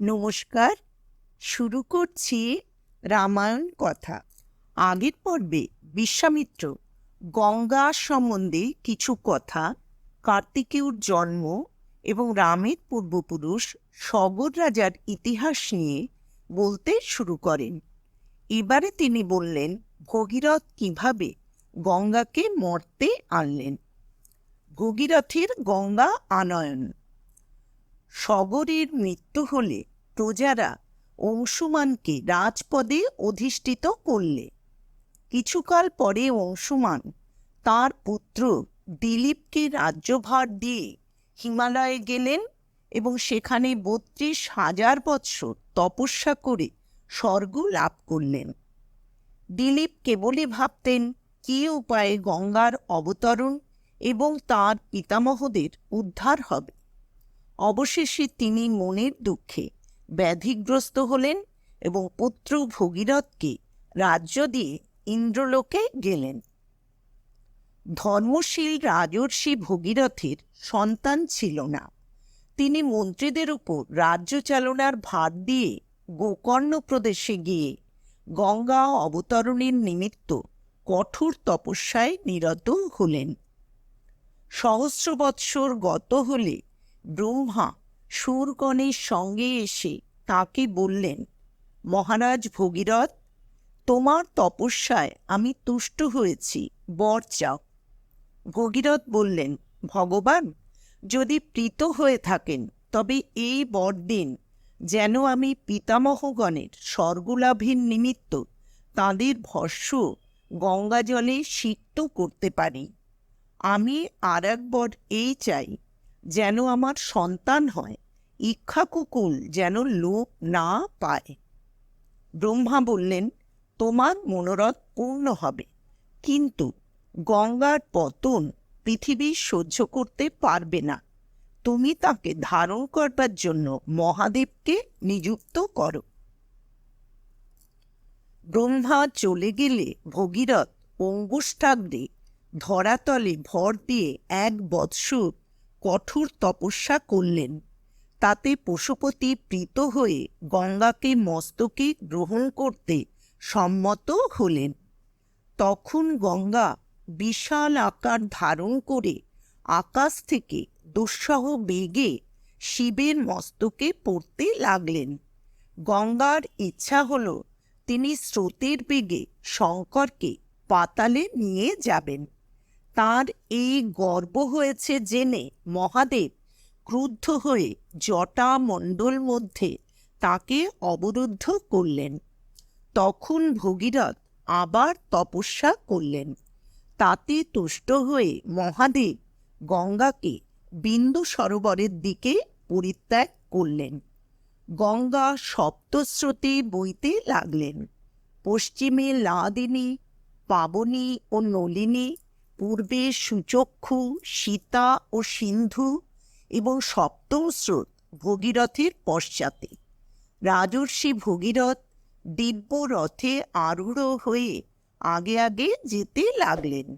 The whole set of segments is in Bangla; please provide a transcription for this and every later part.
নমস্কার, শুরু করছি রামায়ণ কথা। আগের পর্বে বিশ্বামিত্র গঙ্গা সম্বন্ধে কিছু কথা, কার্তিকেয়র জন্ম এবং রামের পূর্বপুরুষ সগর রাজার ইতিহাস নিয়ে বলতে শুরু করেন। এবারে তিনি বললেন, ভগীরথ কীভাবে গঙ্গাকে মর্তে আনলেন? ভগীরথের গঙ্গা আনয়ন। সগরের মৃত্যু হলে প্রজারা অংশুমানকে রাজপদে অধিষ্ঠিত করলে। কিছুকাল পরে অংশুমান তার পুত্র দিলীপকে রাজ্যভার দিয়ে হিমালয়ে গেলেন এবং সেখানে বত্রিশ হাজার বৎসর তপস্যা করে স্বর্গ লাভ করলেন। দিলীপ কেবলই ভাবতেন, কী উপায়ে গঙ্গার অবতরণ এবং তার পিতামহদের উদ্ধার হবে? অবশেষে তিনি মনের দুঃখে ব্যাধিগ্রস্ত হলেন এবং পুত্র ভগীরথকে রাজ্য দিয়ে ইন্দ্রলোকে গেলেন। ধর্মশীল রাজর্ষি ভগীরথের সন্তান ছিল না। তিনি মন্ত্রীদের উপর রাজ্য চালনার ভার দিয়ে গোকর্ণ প্রদেশে গিয়ে গঙ্গা অবতরণের নিমিত্ত কঠোর তপস্যায় নিরত হলেন। সহস্র বৎসর গত হলে ব্রহ্মা সুরগণের সঙ্গে এসে তাকে বললেন, মহারাজ ভগীরথ, তোমার তপস্যায় আমি তুষ্ট হয়েছি, বর চাও। ভগীরথ বললেন, ভগবান, যদি প্রীত হয়ে থাকেন, তবে এই বর দিন যেন আমি পিতামহগণের স্বর্গলাভের নিমিত্ত তাঁদের ভস্য গঙ্গাজলে সিক্ত করতে পারি। আমি আর একবার এই চাই যেন আমার সন্তান হয় ইক্ষাকুকুল যেন লোপ না পায়। ব্রহ্মা বললেন, তোমার মনোরথ পূর্ণ হবে। কিন্তু গঙ্গার পতন পৃথিবী সহ্য করতে পারবে না। তুমি তাকে ধারণ করবার জন্য মহাদেবকে নিযুক্ত করো। ব্রহ্মা চলে গেলে ভগীরথ অঙ্গুষ্ঠাগ্রে ধরাতলে ভর দিয়ে এক বৎসর কঠোর তপস্যা করলেন। তাতে পশুপতি প্রীত হয়ে গঙ্গাকে মস্তকে গ্রহণ করতে সম্মত হলেন। তখন গঙ্গা বিশাল আকার ধারণ করে আকাশ থেকে দুঃসহ বেগে শিবের মস্তকে পড়তে লাগলেন। গঙ্গার ইচ্ছা হল তিনি স্রোতের বেগে শঙ্করকে পাতালে নিয়ে যাবেন। তার এই গর্ব হয়েছে জেনে মহাদেব ক্রুদ্ধ হয়ে জটা মণ্ডল মধ্যে তাকে অবরুদ্ধ করলেন। তখন ভগীরথ আবার তপস্যা করলেন। তাতে তুষ্ট হয়ে মহাদেব গঙ্গাকে বিন্দু সরোবরের দিকে পরিত্যাগ করলেন। গঙ্গা সপ্তস্রোতে বইতে লাগলেন। পশ্চিমে লাদিনী, পাবনী ও নলিনী পূর্বে সুচক্ষু, সীতা ও সিন্ধু এবং সপ্তম স্রোত ভগীরথের পশ্চাতে। রাজর্ষি ভগীরথ দিব্য রথে আরূঢ় হয়ে আগে আগে যেতে লাগলেন।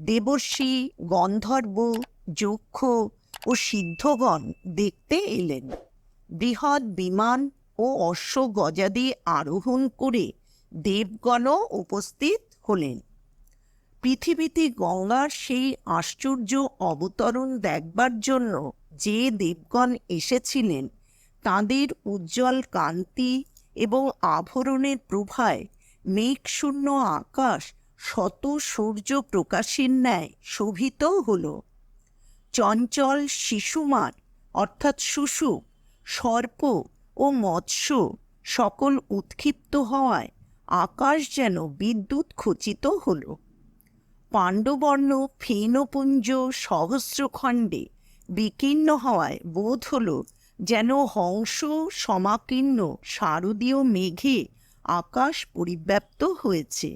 দেবর্ষি, গন্ধর্ব, যক্ষ ও সিদ্ধগণ দেখতে এলেন। বৃহৎ বিমান ও অশ্ব গজাদি আরোহণ করে দেবগণও উপস্থিত হলেন। পৃথিবীতে গঙ্গার সেই আশ্চর্য অবতরণ দেখবার জন্য যে দেবগণ এসেছিলেন, তাঁদের উজ্জ্বল কান্তি এবং আভরণের প্রভায় মেঘশূন্য আকাশ শত সূর্য প্রকাশের ন্যায় শোভিত হল। চঞ্চল শিশুমার অর্থাৎ শুশু, সর্প ও মৎস্য সকল উৎক্ষিপ্ত হওয়ায় আকাশ যেন বিদ্যুৎ খচিত হল। পাণ্ডবর্ণ, ফেনপুঞ্জ, সহস্রখণ্ডে বিকীর্ণ হওয়ায় বোধ হল যেন হংস, সমাকীর্ণ, শারদীয় মেঘে আকাশ পরিব্যাপ্ত হয়েছে।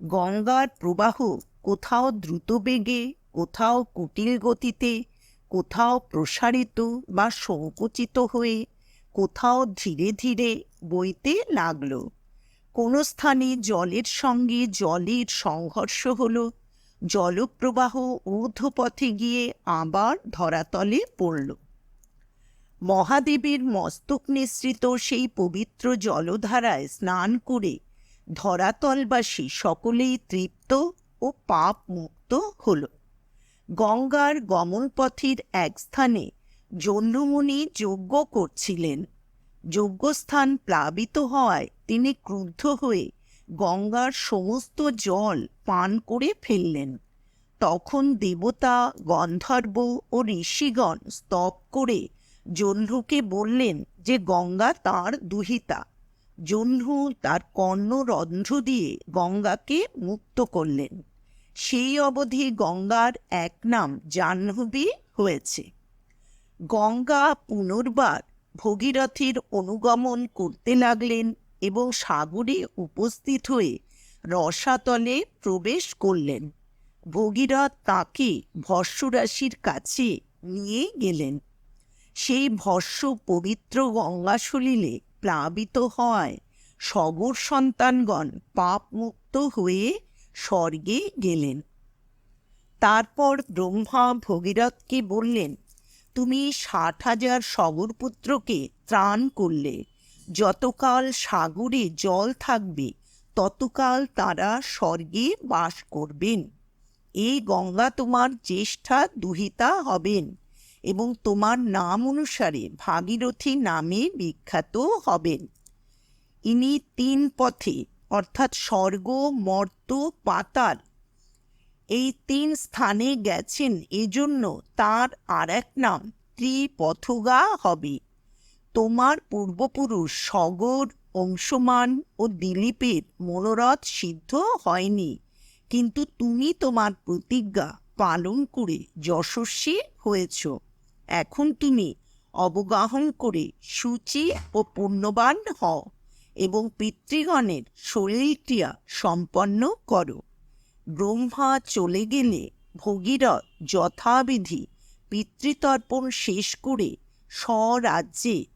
গঙ্গার প্রবাহ কোথাও দ্রুত বেগে কোথাও কুটিল গতিতে, কোথাও প্রসারিত বা সংকুচিত হয়ে, কোথাও ধীরে ধীরে বইতে লাগল। কোনো স্থানে জলের সঙ্গে জলের সংঘর্ষ হল জলপ্রবাহ ঊর্ধ্বপথে গিয়ে আবার ধরাতলে পড়ল। মহাদেবের মস্তক নিঃসৃত সেই পবিত্র জলধারায় স্নান করে ধরাতলবাসী সকলেই তৃপ্ত ও পাপ মুক্ত হল। গঙ্গার গমনপথের এক স্থানে জন্মমুনি যজ্ঞ করছিলেন। যজ্ঞস্থান প্লাবিত হওয়ায় তিনি ক্রুদ্ধ হয়ে গঙ্গার সমস্ত জল পান করে ফেললেন। তখন দেবতা, গন্ধর্ব ও ঋষিগণ স্তব করে জহ্নুকে বললেন যে, গঙ্গা তার দুহিতা। জহ্নু তার কর্ণরন্ধ্র দিয়ে গঙ্গাকে মুক্ত করলেন। সেই অবধি গঙ্গার এক নাম জাহ্নবী হয়েছে। গঙ্গা পুনর্বার ভগীরথীর অনুগমন করতে লাগলেন এবং সাগরে উপস্থিত হয়ে রসাতলে প্রবেশ করলেন। ভগীরথ তাকে ভস্যরাশির কাছে নিয়ে গেলেন। সেই ভস্য পবিত্র গঙ্গা সলিলে প্লাবিত হওয়ায় সগর সন্তানগণ পাপমুক্ত হয়ে স্বর্গে গেলেন। তারপর ব্রহ্মা ভগীরথকে বললেন, তুমি ষাট হাজার সগরপুত্রকে ত্রাণ করলে যতকাল সাগরে জল থাকবে, ততকাল তারা স্বর্গে বাস করবেন। এই গঙ্গা তোমার জ্যেষ্ঠা দুহিতা হবেন এবং তোমার নাম অনুসারে ভাগীরথী নামে বিখ্যাত হবেন। ইনি তিন পথে, অর্থাৎ স্বর্গ, মর্ত, পাতাল, এই তিন স্থানে গেছেন, এজন্য তার আর এক নাম ত্রিপথগা হবে। তোমার পূর্বপুরুষ সগর, অংশমান ও দিলীপের মনোরথ সিদ্ধ হয়নি। কিন্তু তুমি তোমার প্রতিজ্ঞা পালন করে যশস্বী হয়েছ। এখন তুমি অবগাহন করে সূচি ও পুণ্যবান হও এবং পিতৃগণের শরীর ক্রিয়া সম্পন্ন করো। ব্রহ্মা চলে গেলে ভগীরথ যথাবিধি পিতৃতর্পণ শেষ করে স্বরাজ্যে